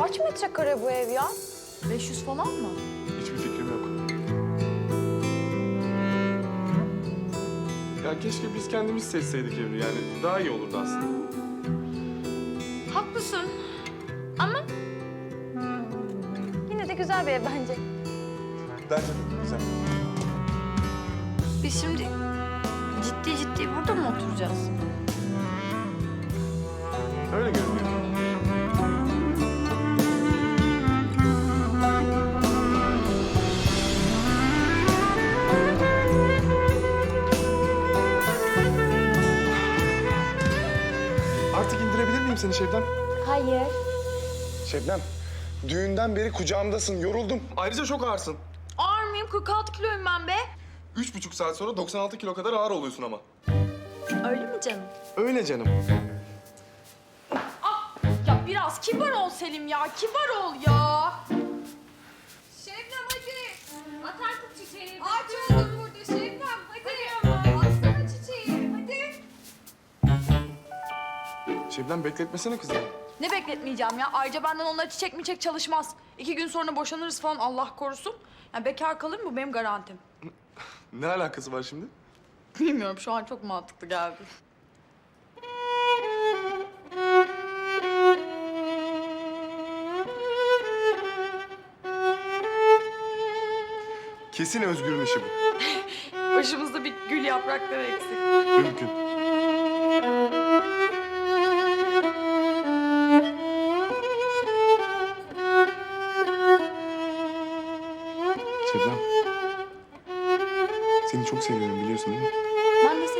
Kaç metrekare bu ev ya? 500 falan mı? Hiçbir fikrim yok. Ya keşke biz kendimiz seçseydik evi yani daha iyi olurdu aslında. Haklısın. Ama Yine de güzel bir ev bence. Bence de güzel. biz şimdi ciddi ciddi burada mı oturacağız? Öyle görünüyor. Şebnem? Hayır. Şebnem, düğünden beri kucağımdasın. Yoruldum. Ayrıca çok ağırsın. Ağır mıyım? 46 kiloyum ben be. Üç buçuk saat sonra 96 kilo kadar ağır oluyorsun ama. Öyle mi canım? Öyle canım. Ah, ya biraz kibar ol Selim ya. Kibar ol ya. Şebnem hadi. At artık çiçeği. Ağaç oldum burada Şebnem. Hadi. Atsana Şebnem bekletmesene kızı. Ne bekletmeyeceğim ya? Ayrıca benden onlara çiçek mi çek çalışmaz. İki gün sonra boşanırız falan Allah korusun. Yani bekar kalır mı benim garantim. Ne alakası var şimdi? Bilmiyorum şu an çok mantıklı geldi. Kesin Özgür'ün işi bu. Başımızda bir gül yaprakları eksik. Mümkün. Şebnem. Seni çok seviyorum biliyorsun değil mi? Ben de seni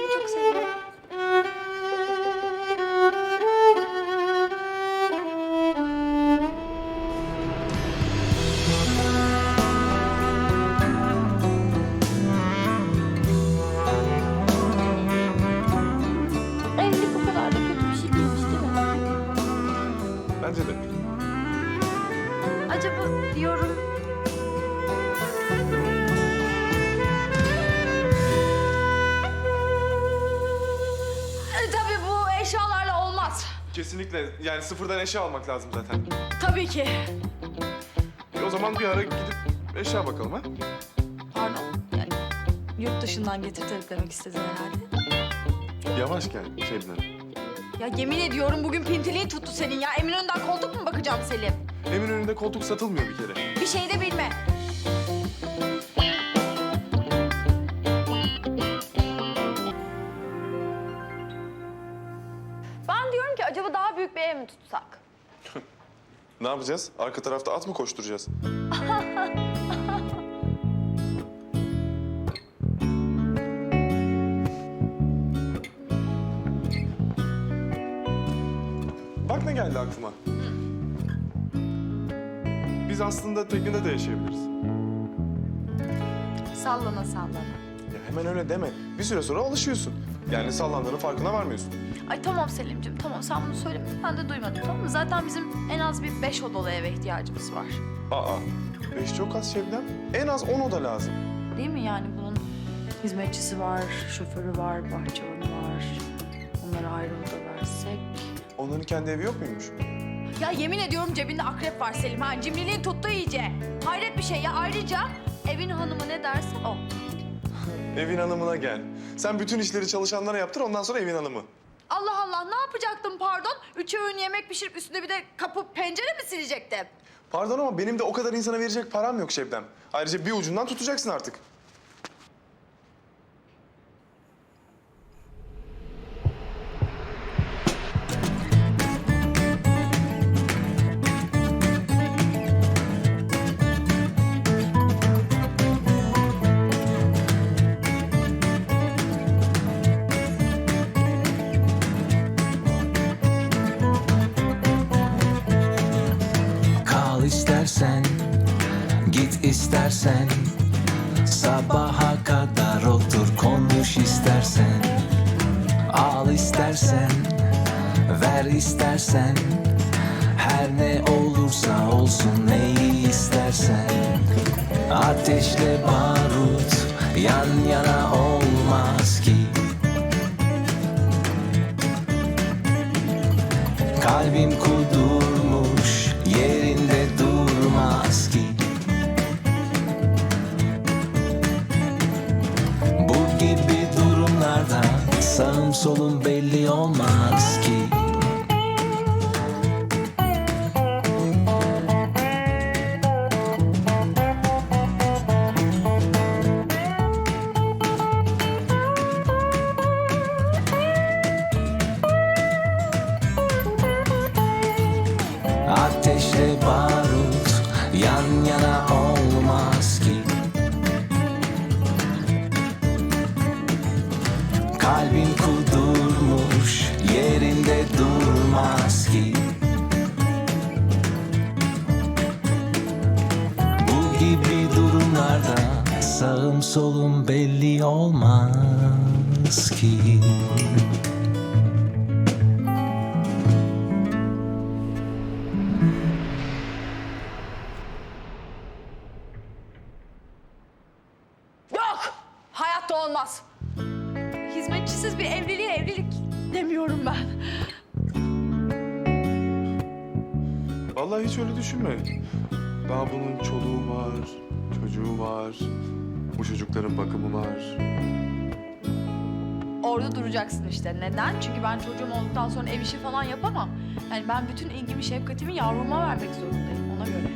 Kesinlikle yani sıfırdan eşya almak lazım zaten. Tabii ki. E, o zaman bir ara gidip eşya bakalım ha? Pardon. Yani yurt dışından getirterek demek istedin herhalde. Yavaş gel Şebnem. Ya yemin ediyorum bugün pintiliğin tuttu senin ya. Eminönü'nden koltuk mu bakacağım Selim? Eminönü'nde koltuk satılmıyor bir kere. Bir şey de bilme. Ben bir ev mi tutsak? Ne yapacağız? Arka tarafta at mı koşturacağız? Bak ne geldi aklıma. Biz aslında teknede de yaşayabiliriz. Sallana sallana. Ya hemen öyle deme. Bir süre sonra alışıyorsun. Yani sallandığının farkına varmıyorsun. Ay tamam Selim'ciğim tamam sen bunu söyle. Ben de duymadım tamam mı? Zaten bizim en az bir beş odalı eve ihtiyacımız var. Aa, beş çok az Şebnem. En az on oda lazım. Değil mi yani bunun hizmetçisi var, şoförü var, bahçıvanı var. Onlara ayrı oda versek. Onların kendi evi yok muymuş? Ya yemin ediyorum cebinde akrep var Selim ha. Cimriliğin tuttu iyice. Hayret bir şey ya. Ayrıca evin hanımı ne derse o. Evin hanımına gel. Sen bütün işleri çalışanlara yaptır ondan sonra evin hanımı. Allah Allah ne yapacaktım pardon? Üç öğün yemek pişirip üstüne bir de kapı pencere mi silecektim? Pardon ama benim de o kadar insana verecek param yok Şebnem. Ayrıca bir ucundan tutacaksın artık. İstersen, git istersen. Sabaha kadar otur konuş istersen. Al istersen, ver istersen. Her ne olursa olsun neyi istersen. Ateşle barut yan yana olmaz sağım solum belli olmaz ki Yok! Hayatta olmaz. Hizmetçisiz bir evliliğe evlilik demiyorum ben. Vallahi hiç öyle düşünme. Daha bunun çoluğu var, çocuğu var. Bu çocukların bakımı var. Orada duracaksın işte. Neden? Çünkü ben çocuğum olduktan sonra ev işi falan yapamam. Yani ben bütün ilgimi, şefkatimi yavruma vermek zorundayım ona göre.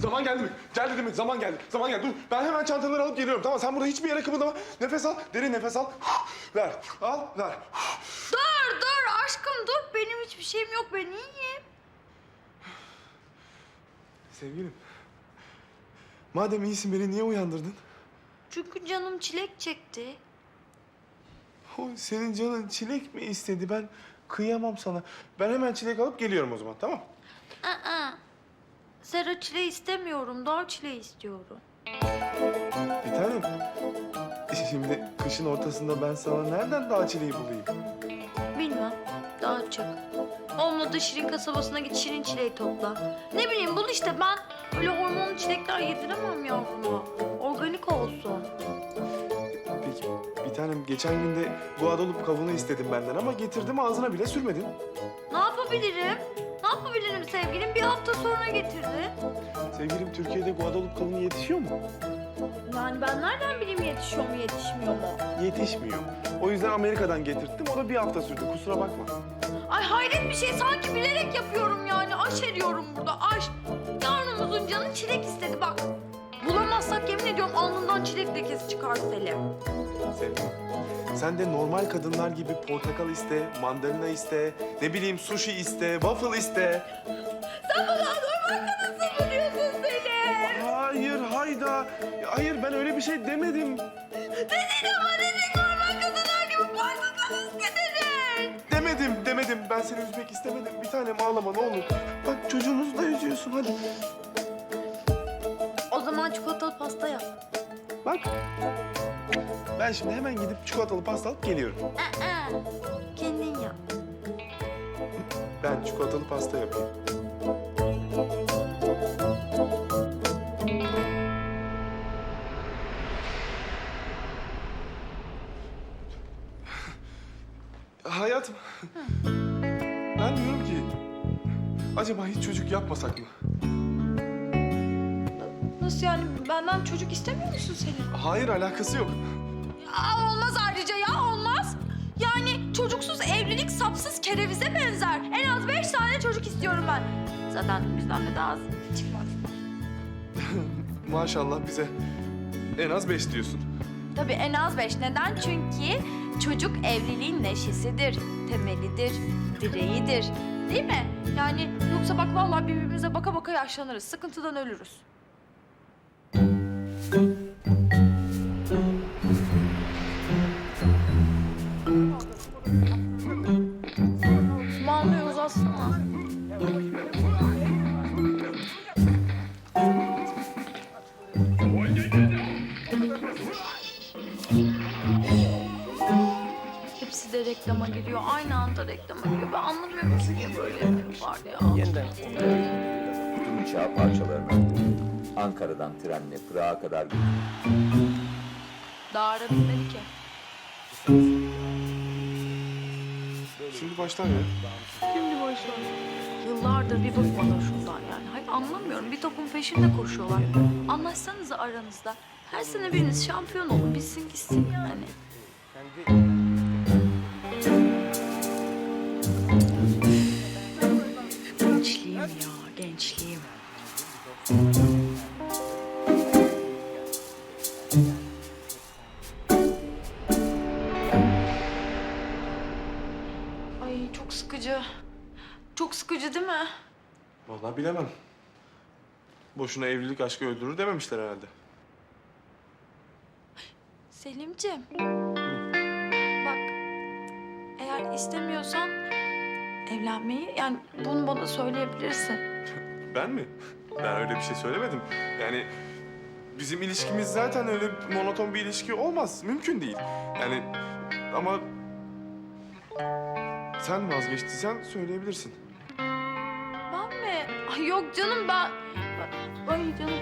Zaman geldi mi? Geldi mi? Zaman geldi. Zaman geldi. Dur. Ben hemen çantaları alıp geliyorum. Tamam sen burada hiçbir yere kımıldama. Nefes al. Derin nefes al. Ver. Al. Ver. Dur dur aşkım dur. Benim hiçbir şeyim yok. Ben iyiyim. Sevgilim. Madem iyisin beni niye uyandırdın? Çünkü canım çilek çekti. O senin canın çilek mi istedi? Ben kıyamam sana. Ben hemen çilek alıp geliyorum o zaman tamam? Aa, Sera çile istemiyorum. Dağ çile istiyorum. Bir tanem. Şimdi kışın ortasında ben sana nereden daha çileği bulayım? Bilmem. Daha çık. Olmadı Şirin kasabasına git Şirin çileği topla. Ne bileyim bul işte ben öyle hormonlu çilekler yediremem yavruma. Organik olsun. Peki bir tanem geçen günde Guadalupe kavunu istedim benden ama getirdim ağzına bile sürmedin. Ne yapabilirim? Yapabilirim sevgilim? Bir hafta sonra getirdi. Sevgilim Türkiye'de Guadalupe kavunu yetişiyor mu? Yani ben nereden bileyim yetişiyor mu yetişmiyor mu? Yetişmiyor. O yüzden Amerika'dan getirttim. O da bir hafta sürdü. Kusura bakma. Ay hayret bir şey. Sanki bilerek yapıyorum yani. Aş eriyorum burada. Aş. Yavrumuzun canı çilek istedi bak. Bulamazsak yemin ediyorum çilek lekesi çıkar Selim. Sevgilim. Sen de normal kadınlar gibi portakal iste, mandalina iste, ne bileyim sushi iste, waffle iste. Sen bana normal kadınsın mı diyorsun Selim? Hayır, hayda. Hayır ben öyle bir şey demedim. Dedin ama dedin normal kadınlar gibi portakal istedin. Demedim, demedim. Ben seni üzmek istemedim. Bir tanem ağlama ne olur. Bak çocuğumuzu da üzüyorsun hadi. O zaman çikolatalı pasta yap. Bak. Ben şimdi hemen gidip çikolatalı pasta alıp geliyorum. Aa, kendin yap. Ben çikolatalı pasta yapayım. Hayatım. Ben diyorum ki acaba hiç çocuk yapmasak mı? Nasıl yani benden çocuk istemiyor musun Selim? Hayır alakası yok. Aa, olmaz ayrıca ya olmaz. Yani çocuksuz evlilik sapsız kerevize benzer. En az beş tane çocuk istiyorum ben. Zaten bizden de daha az çıkmaz. Maşallah bize en az beş diyorsun. Tabii en az beş. Neden? Çünkü çocuk evliliğin neşesidir, temelidir, direğidir. Değil mi? Yani yoksa bak vallahi birbirimize baka baka yaşlanırız. Sıkıntıdan ölürüz. Aslında. Hepsi de reklama giriyor. Aynı anda reklama giriyor. Ben anlamıyorum ki niye böyle var ya. Tüm inşaat parçalarını Ankara'dan trenle Prag'a kadar götürdü. Daha arabilmedi ki. Şimdi baştan ya. Yıllardır bir bıkmadım şundan yani. Hayır anlamıyorum. Bir topun peşinde koşuyorlar. Anlaşsanıza aranızda. Her sene biriniz şampiyon olun. Bitsin gitsin yani. Boşuna evlilik aşkı öldürür dememişler herhalde. Selimciğim. Bak eğer istemiyorsan evlenmeyi yani bunu bana söyleyebilirsin. Ben mi? Ben öyle bir şey söylemedim. Yani bizim ilişkimiz zaten öyle monoton bir ilişki olmaz. Mümkün değil. Yani ama sen vazgeçtiysen söyleyebilirsin. Ben mi? Ay yok canım ben... ben- Ay canım.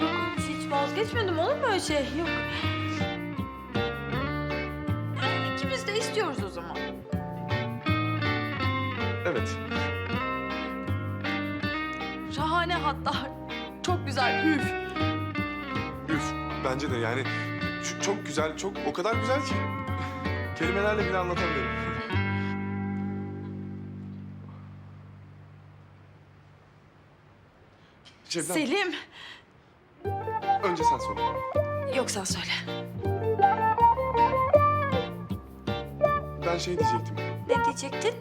Yok hiç vazgeçmedim olur mu öyle şey? Yok. Yani ikimiz de istiyoruz o zaman. Evet. Şahane hatta. Çok güzel. Üf. Üf. Bence de yani çok güzel, çok o kadar güzel ki. Kelimelerle bile anlatamıyorum. Şebnem, Selim. önce sen söyle. Yok sen söyle. Ben şey diyecektim. Ne diyecektin?